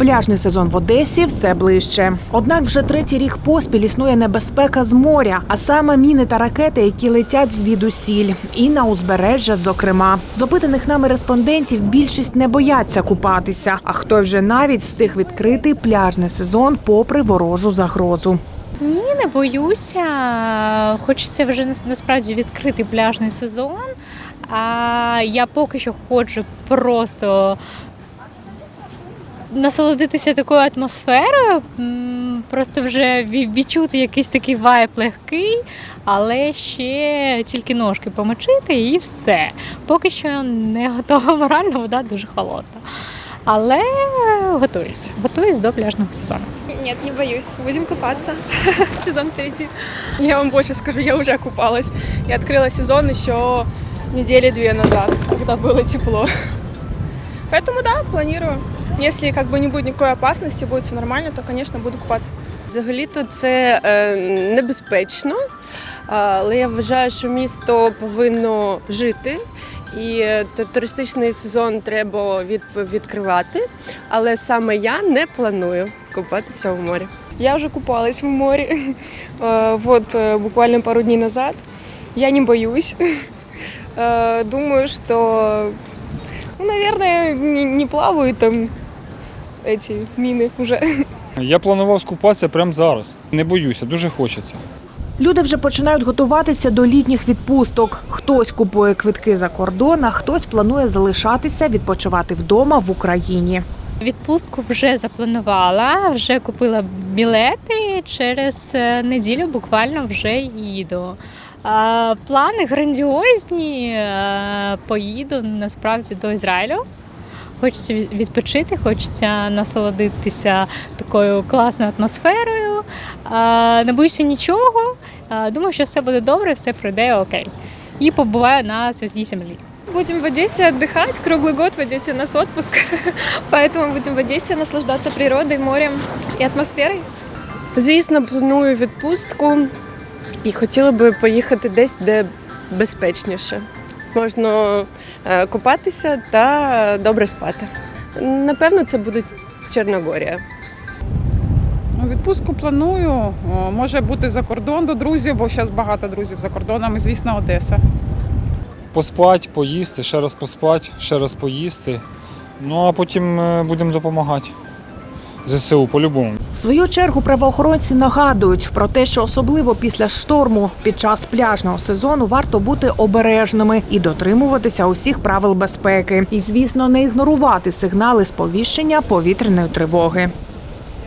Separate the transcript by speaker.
Speaker 1: Пляжний сезон в Одесі все ближче. Однак вже третій рік поспіль існує небезпека з моря, а саме міни та ракети, які летять звідусіль, і на узбережжя, зокрема. З опитаних нами респондентів більшість не бояться купатися, а хто вже навіть встиг відкрити пляжний сезон попри ворожу загрозу.
Speaker 2: Ні, не боюся. Хочеться вже нас- насправді відкрити пляжний сезон. А я поки що ходжу просто насолодитися такою атмосферою, м, просто вже ві- відчути якийсь такий вайб легкий, але ще тільки ножки помочити і все. Поки що не готова морально, вода дуже холодна. Але готуюсь. Готуюсь до пляжного сезону.
Speaker 3: Нет, не боюсь. Будем купаться. Сезон впереди.
Speaker 4: Я вам больше скажу, я уже купалась. Я открыла сезон еще недели две назад, когда было тепло. Поэтому да, планирую. Если как бы не будет никакой опасности, будет все нормально, то, конечно, буду купаться.
Speaker 5: Взагалі-то це е, небезпечно, але я вважаю, що місто повинно жити. І е, то- туристичний сезон треба від, відкривати, але саме я не планую купатися у морі.
Speaker 4: Я уже купалась в море, э, вот э, буквально пару дней назад. Я не боюсь. Э, Думаю, что, ну, наверное, не, не плавают там эти мины уже.
Speaker 6: Я планував скупатися прямо зараз. Не боюся, дуже хочеться.
Speaker 1: Люди вже починають готуватися до літніх відпусток. Хтось купує квитки за кордон, а хтось планує залишатися відпочивати вдома в Україні.
Speaker 2: Відпустку вже запланувала, вже купила білети. Через е, неділю буквально вже їду. Плани грандіозні. е, Поїду насправді до Ізраїлю. Хочеться від- відпочити, хочеться насолодитися такою класною атмосферою. А, Не боюся нічого. А, Думаю, що все буде добре, все пройде окей. І побуваю на світлій землі.
Speaker 3: Будем в Одессе отдыхать. Круглый год в Одессе у нас отпуск. Поэтому будем в Одессе наслаждаться природой, морем и атмосферой.
Speaker 5: Звісно, планую відпустку і хотіла би поїхати десь, де безпечніше. Можна е, купатися та добре спати. Напевно, це буде Чорногорія.
Speaker 7: Ну, Відпустку планую. Може бути за кордон до друзів, бо зараз багато друзів за кордоном, і звісно, Одеса.
Speaker 6: Поспать, поїсти, ще раз поспати, ще раз поїсти. Ну а потім е, будемо допомагати. ЗСУ по-любому.
Speaker 1: Свою чергу правоохоронці нагадують про те, що особливо після шторму під час пляжного сезону варто бути обережними і дотримуватися усіх правил безпеки. І, звісно, не ігнорувати сигнали сповіщення повітряної тривоги.